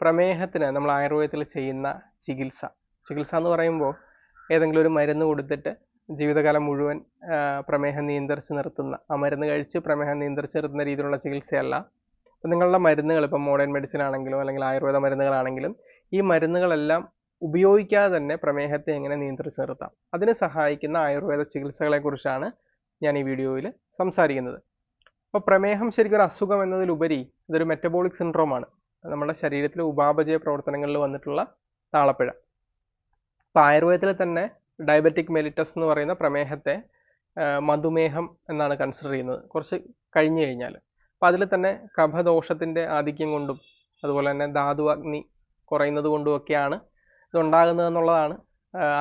പ്രമേഹത്തിന് നമ്മൾ ആയുർവേദത്തിൽ ചെയ്യുന്ന ചികിത്സ. ചികിത്സ എന്ന് പറയുമ്പോൾ ഏതെങ്കിലും ഒരു മരുന്ന് കൊടുത്തിട്ട് ജീവിതകാലം മുഴുവൻ പ്രമേഹം നിയന്ത്രിച്ച് നിർത്തുന്ന ആ മരുന്ന് കഴിച്ച് പ്രമേഹം നിയന്ത്രിച്ച് നിർത്തുന്ന രീതിയിലുള്ള ചികിത്സയല്ല. ഇപ്പം നിങ്ങളുടെ മരുന്നുകൾ ഇപ്പം മോഡേൺ മെഡിസിൻ ആണെങ്കിലും അല്ലെങ്കിൽ ആയുർവേദ മരുന്നുകളാണെങ്കിലും ഈ മരുന്നുകളെല്ലാം ഉപയോഗിക്കാതെ തന്നെ പ്രമേഹത്തെ എങ്ങനെ നിയന്ത്രിച്ച് നിർത്താം? അതിന് സഹായിക്കുന്ന ആയുർവേദ ചികിത്സകളെക്കുറിച്ചാണ് ഞാൻ ഈ വീഡിയോയിൽ സംസാരിക്കുന്നത്. അപ്പോൾ പ്രമേഹം ശരിക്കൊരു അസുഖം എന്നതിലുപരി ഇതൊരു മെറ്റബോളിക് സിൻഡ്രോമാണ് നമ്മുടെ ശരീരത്തിലെ ഉപാപചയ പ്രവർത്തനങ്ങളിൽ വന്നിട്ടുള്ള താളപ്പിഴ. അപ്പോൾ ആയുർവേദത്തിൽ തന്നെ ഡയബറ്റിക് മെലിറ്റസ് എന്ന് പറയുന്ന പ്രമേഹത്തെ മധുമേഹം എന്നാണ് കൺസിഡർ ചെയ്യുന്നത്. കുറച്ച് കഴിഞ്ഞു കഴിഞ്ഞാൽ അപ്പം അതിൽ തന്നെ കഫദോഷത്തിന്റെ ആധിക്യം കൊണ്ടും അതുപോലെ തന്നെ ധാതു അഗ്നി കുറയുന്നത് കൊണ്ടുമൊക്കെയാണ് ഇതുണ്ടാകുന്നത് എന്നുള്ളതാണ്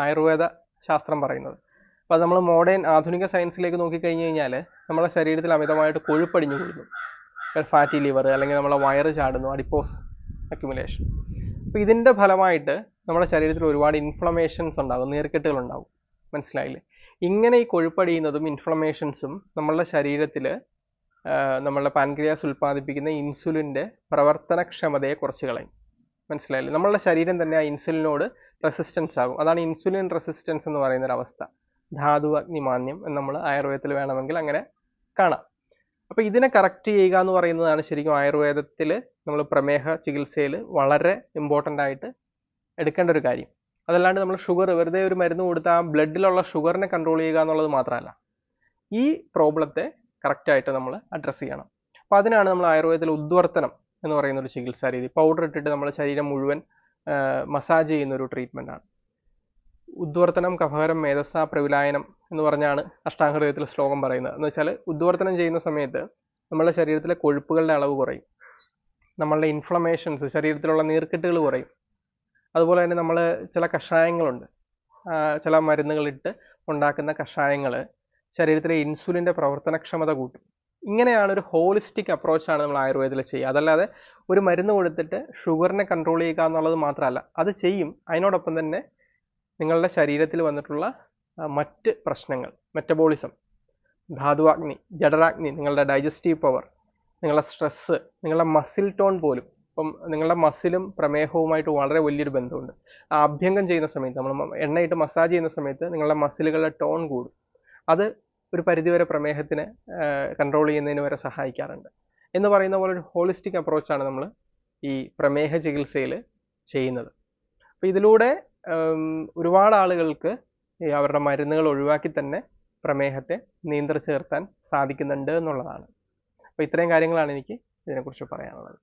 ആയുർവേദ ശാസ്ത്രം പറയുന്നത്. അപ്പോൾ നമ്മൾ മോഡേൺ ആധുനിക സയൻസിലേക്ക് നോക്കിക്കഴിഞ്ഞ് കഴിഞ്ഞാൽ നമ്മുടെ ശരീരത്തിൽ അമിതമായിട്ട് കൊഴുപ്പടിഞ്ഞു കൂടുന്നു. ഫാറ്റി ലിവർ അല്ലെങ്കിൽ നമ്മളെ വയറ് ചാടുന്നു അഡിപ്പോസ് അക്യുമുലേഷൻ അപ്പോൾ ഇതിന്റെ ഫലമായിട്ട് നമ്മുടെ ശരീരത്തിൽ ഒരുപാട് ഇൻഫ്ലമേഷൻസ് ഉണ്ടാകും നീർക്കെട്ടുകൾ ഉണ്ടാകും. മനസ്സിലായില്ലേ? ഇങ്ങനെ ഈ കൊഴുപ്പടിയുന്നതും ഇൻഫ്ലമേഷൻസും നമ്മളുടെ ശരീരത്തിൽ നമ്മളുടെ പാൻക്രിയാസ് ഉൽപ്പാദിപ്പിക്കുന്ന ഇൻസുലിന്റെ പ്രവർത്തനക്ഷമതയെ കുറച്ച് കളയും. മനസ്സിലായില്ലേ? നമ്മളുടെ ശരീരം തന്നെ ആ ഇൻസുലിനോട് റെസിസ്റ്റൻസ് ആകും. അതാണ് ഇൻസുലിൻ റെസിസ്റ്റൻസ് എന്ന് പറയുന്ന ഒരു അവസ്ഥ. ധാതു അഗ്നിമാന്യം എന്ന് നമ്മൾ ആയുർവേദത്തിൽ വേണമെങ്കിൽ അങ്ങനെ കാണാം. അപ്പോൾ ഇതിനെ കറക്റ്റ് ചെയ്യുക എന്ന് പറയുന്നതാണ് ശരിക്കും ആയുർവേദത്തിൽ നമ്മൾ പ്രമേഹ ചികിത്സയിൽ വളരെ ഇമ്പോർട്ടന്റ് ആയിട്ട് എടുക്കേണ്ട ഒരു കാര്യം. അതല്ലാണ്ട് നമ്മൾ ഷുഗർ വെറുതെ ഒരു മരുന്ന് കൊടുത്താൽ ബ്ലഡിലുള്ള ഷുഗറിനെ കൺട്രോൾ ചെയ്യുക എന്നുള്ളത് മാത്രമല്ല. ഈ പ്രോബ്ലത്തെ കറക്റ്റായിട്ട് നമ്മൾ അഡ്രസ്സ് ചെയ്യണം. അപ്പോൾ അതിനാണ് നമ്മൾ ആയുർവേദത്തിൽ ഉദ്വർത്തനം എന്ന് പറയുന്ന ഒരു ചികിത്സാ രീതി. പൗഡർ ഇട്ടിട്ട് നമ്മൾ ശരീരം മുഴുവൻ മസാജ് ചെയ്യുന്ന ഒരു ട്രീറ്റ്മെന്റ് ആണ്. ഉദ്വർത്തനം കഫകരം മേധസ്സ പ്രവിലായനം എന്ന് പറഞ്ഞാണ് അഷ്ടാംഗഹൃദയത്തിൽ ശ്ലോകം പറയുന്നത്. എന്ന് വെച്ചാൽ ഉദ്വർത്തനം ചെയ്യുന്ന സമയത്ത് നമ്മളുടെ ശരീരത്തിലെ കൊഴുപ്പുകളുടെ അളവ് കുറയും. നമ്മളുടെ ഇൻഫ്ലമേഷൻസ് ശരീരത്തിലുള്ള നീർക്കെട്ടുകൾ കുറയും. അതുപോലെ തന്നെ നമ്മൾ ചില കഷായങ്ങളുണ്ട്. ചില മരുന്നുകളിട്ട് ഉണ്ടാക്കുന്ന കഷായങ്ങൾ ശരീരത്തിലെ ഇൻസുലിന്റെ പ്രവർത്തനക്ഷമത കൂട്ടും. ഇങ്ങനെയാണ് ഒരു ഹോളിസ്റ്റിക് അപ്രോച്ചാണ് നമ്മൾ ആയുർവേദത്തിൽ ചെയ്യുക. അതല്ലാതെ ഒരു മരുന്ന് കൊടുത്തിട്ട് ഷുഗറിനെ കൺട്രോൾ ചെയ്യുക എന്നുള്ളത് മാത്രമല്ല. അത് ചെയ്യും. അതിനോടൊപ്പം തന്നെ നിങ്ങളുടെ ശരീരത്തിൽ വന്നിട്ടുള്ള മറ്റ് പ്രശ്നങ്ങൾ മെറ്റബോളിസം ധാതുവാഗ്നി ജഠരാഗ്നി നിങ്ങളുടെ ഡൈജസ്റ്റീവ് പവർ നിങ്ങളുടെ സ്ട്രെസ്സ് നിങ്ങളുടെ മസിൽ ടോൺ പോലും ഇപ്പം നിങ്ങളുടെ മസിലും പ്രമേഹവുമായിട്ട് വളരെ വലിയൊരു ബന്ധമുണ്ട്. അഭ്യംഗം ചെയ്യുന്ന സമയത്ത് നമ്മൾ എണ്ണയിട്ട് മസാജ് ചെയ്യുന്ന സമയത്ത് നിങ്ങളുടെ മസിലുകളുടെ ടോൺ കൂടും. അത് ഒരു പരിധിവരെ പ്രമേഹത്തിനെ കൺട്രോൾ ചെയ്യുന്നതിന് വരെ സഹായിക്കാറുണ്ട്. എന്ന് പറയുന്ന പോലെ ഒരു ഹോളിസ്റ്റിക് അപ്രോച്ചാണ് നമ്മൾ ഈ പ്രമേഹ ചികിത്സയിൽ ചെയ്യുന്നത്. അപ്പോൾ ഇതിലൂടെ ഒരുപാട് ആളുകൾക്ക് അവരുടെ മരുന്നുകൾ ഒഴിവാക്കി തന്നെ പ്രമേഹത്തെ നിയന്ത്രിച്ചു നിർത്താൻ സാധിക്കുന്നുണ്ട് എന്നുള്ളതാണ്. അപ്പോൾ ഇത്രയും കാര്യങ്ങളാണ് എനിക്ക് ഇതിനെക്കുറിച്ച് പറയാനുള്ളത്.